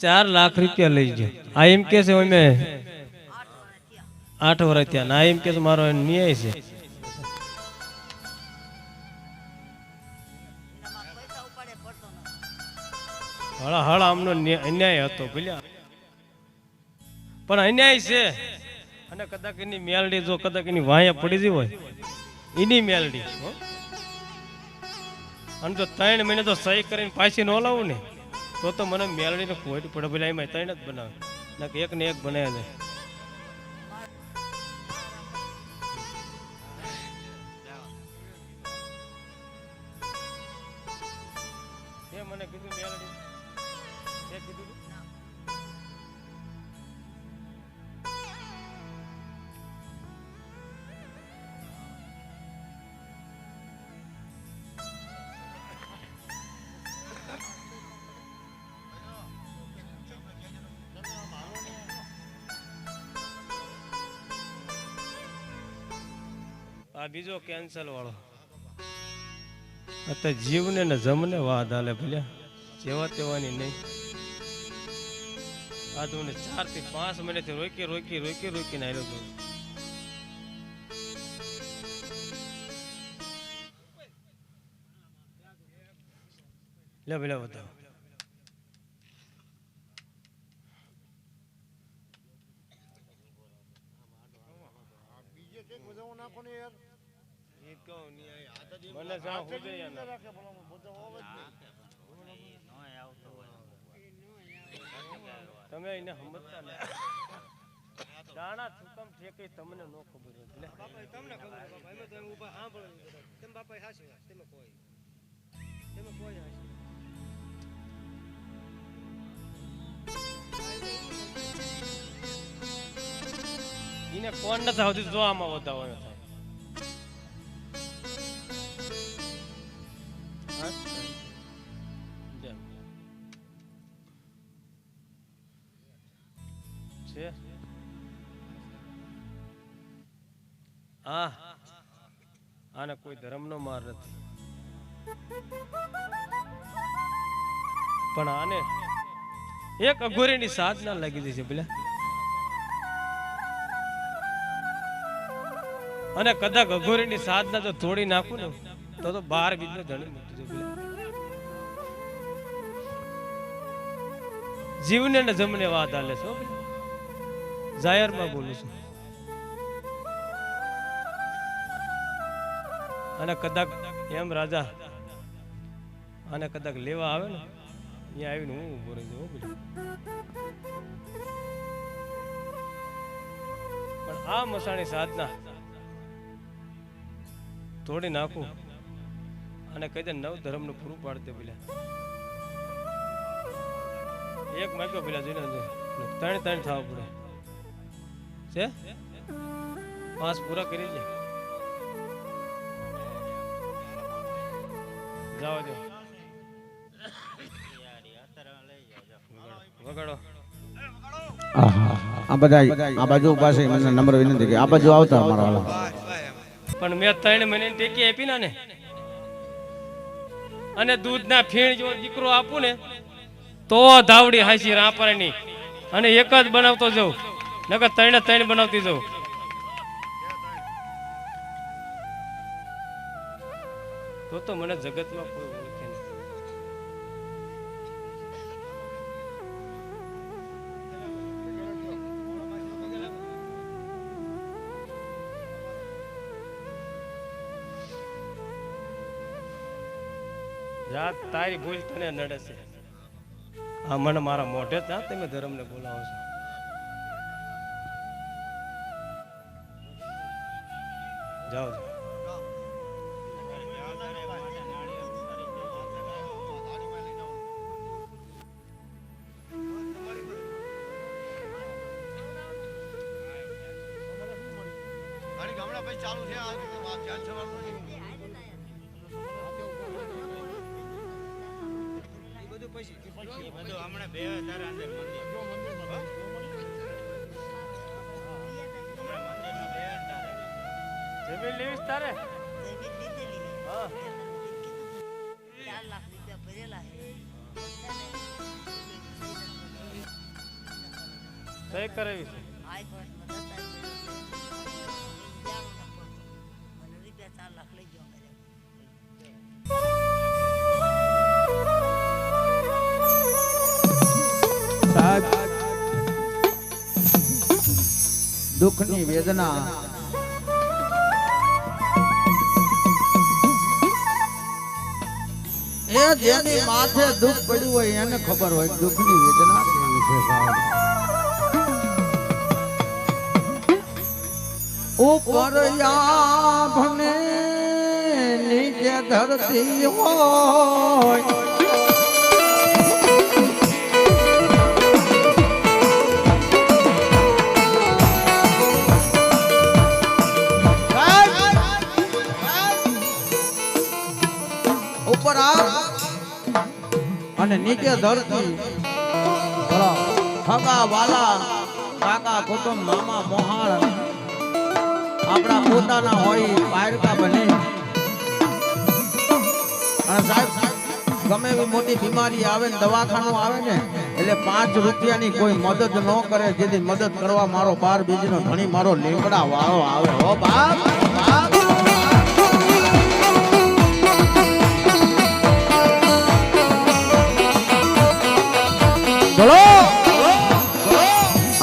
ચાર લાખ રૂપિયા લઈ ગયો. આ એમ કે છે અમે આઠ વર્ષ થયા. ના એમ કે મારો ન્યાય છે. હળા હળા, આમનો અન્યાય હતો ભૂલ્યા. પણ અન્યાય છે. અને કદાચ એની મેલડી, જો કદાચ એની વાયા પડી ગઈ હોય, એની મેલડી. અને જો ત્રણ મહિને તો સહી કરીને પાછી ન લાવું ને. તો તો મને મેલડીને પેલા એમાં ત્રણ જ બનાવે. ના કે એક ને એક બનાવે તે મને કીધું મેલડી કીધું આ બીજો કેન્સલ વાળો. અત્યારે જીવને ને જમને વાદ હાલે ભલ્યા જેવા તેવાની નહીં. આ તો ચારથી પાંચ મહિનાથી રોકી રોકી રોકી રોકીને આવ્યો હતો લે ભલે બતાવો યાર? ના. તમે એને સમજતા ને દાણા છુકમ છે કે તમને નો ખબર હોય. બાપા તમને ખબર બાપા. એમ તો ઊભા સાંભળો તેમ બાપા હાસી વાત કોઈ. તેમાં કોઈ હાસી એને કોણ નથી આવતી જો આમાં વધાવો થાય. આને કોઈ ધર્મનો માર નથી. પણ આને એક અઘોરીની સાધના લાગી છે પેલા અને કદાચ અઘોરીની સાધના જો તોડી નાખું ને. તો તો બાર બીજનો ધણી મૂકી જીવને ને જમને વાત આલે છો જાહેરમાં બોલું છું. અને કદાચ એમ રાજા, અને કદાચ લેવા આવે ને, અહીંયા આવીને હું ઊભો રહી જાઉં પણ આ મસાણી સાધના તોડી નાખું. અને કહી દે નવ ધર્મનું પૂરું પાડતે પેલા એક માગ્યો પેલા જોઈને. ત્રણ ત્રણ થવા પડે. છે? પાંચ પૂરા કરી લે જાઓ જો. વગાડો. આ બધા આ બાજુ પાસે મને નંબર વિનંતી કે આ બાજુ આવતા પણ મેં ત્રણ મહિને ટેકી આપી ના ને. અને દૂધના ફીણ જો દીકરો આપું ને, તો ધાવડી હાસી રાપરાની. અને એક જ બનાવતો જાઉં, નકર ત્રણે ત્રણ બનાવતી જાઉં. તો તો મને જગતમાં કોઈ ઓળખે તારી ભૂલ તને નડે છે. આ મને મારા મોઢે જ તમે ધર્મને બોલાવો છો. જાઓ. જાઓ. પછી તારે હા ચાર છે. દુઃખની વેદના. એ જેની માથે દુઃખ પડ્યું હોય એને ખબર હોય દુઃખની વેદના કેવી છે ઉપર ભને નીચે ધરતી હોય ધરતી. બોલો વાલા કાકા કુટુંબ, મામા મોહાણ. આપણા પોતાના હોય પાયરકા બને. અને સાહેબ, ગમે એવી મોટી બીમારી આવે ને દવાખાનું આવે ને, એટલે પાંચ રૂપિયાની કોઈ મદદ ન કરે, જેથી મદદ કરવા મારો બાર બીજનો ધણી, મારો લીમડા વાળો આવે. હો બાપ બાપ. બોલો.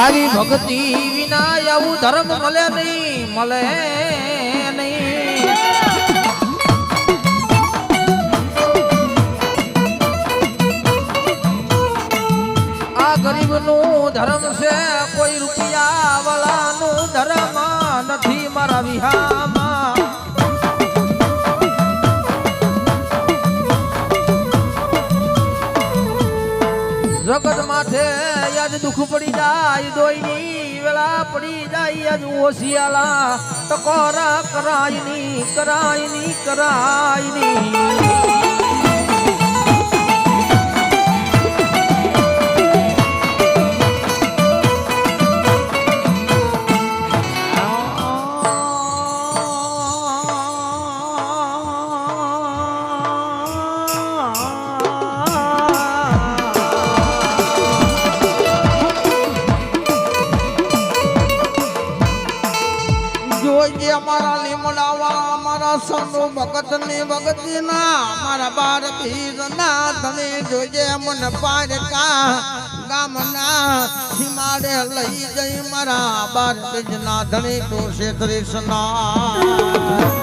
આવી ભક્તિ વિના આવું ધર્મ મળે નહીં મળે નહીં. આ ગરીબનું ધર્મ છે, કોઈ રૂપિયા વાળાનું ધર્મ નથી, મારા વિહામાં. માથે આજ દુઃખ પડી જાય, દોઈની વેળા પડી જાય, આજ ઓશિયાલા તો કોરા કરાયની કરાયની કરાયની. અમારા લીમડાવા અમારા સંતો ભગત ને અમારા બાર ભીર જોઈજે મન પારકા, ગામના સીમાડે લઈ જઈ મારા બાર બીજ ના ધણી તો શેત્રીસ ના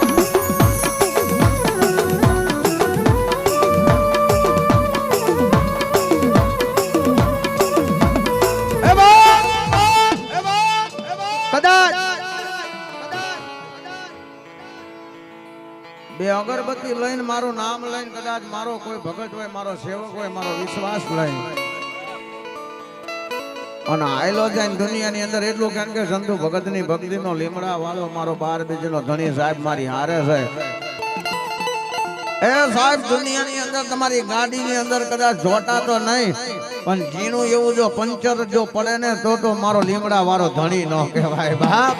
મારું નામ લઈને કદાચ મારો કોઈ ભગત હોય, મારો સેવક હોય, મારો વિશ્વાસ લઈને. અને આયલો જાય દુનિયાની અંદર એટલું કેમ કે સંતુ ભગતની ભક્તિનો લીમડા વાળો મારો બાર બીજનો ધણી સાહેબ મારી હારે છે. એ સાહેબ, દુનિયાની અંદર તમારી ગાડીની અંદર કદાચ જોતા તો નહીં, પણ ઝીણું એવું જો પંચર જો પડે ને તો તો મારો લીમડા વાળો ધણી નો કહેવાય બાપ.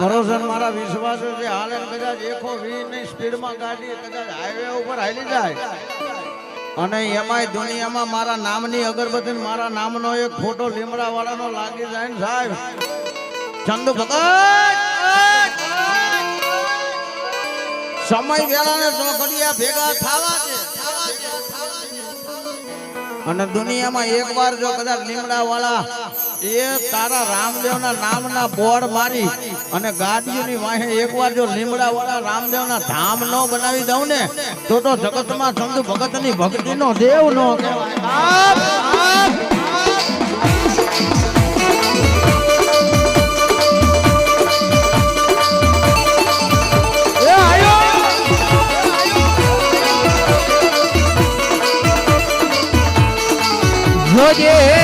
ભરોસે મારા વિશ્વાસ છે. હાલે કદાચ એકો વી ની સ્પીડમાં ગાડી કદાચ હાઈવે ઉપર હાલી જાય. અને એમાંય દુનિયામાં મારા નામની અગરબત્તી મારા નામનો એક ફોટો લીમડા વાળાનો લાગી જાય ને સાહેબ. ચંદુ ભગત! સમય વેળાને ભેગા થવા છે અને દુનિયામાં એકવાર જો કદાચ લીમડા વાળા એ તારા રામદેવના નામના બોર્ડ મારી અને ગાડીઓની વાહે એકવાર જો લીમડા વાળા રામદેવના ધામ નો બનાવી દઉં ને, તો તો જગતમાં ચંદુ ભગતની ભક્તિનો દેવ નો કહેવાય. જોજે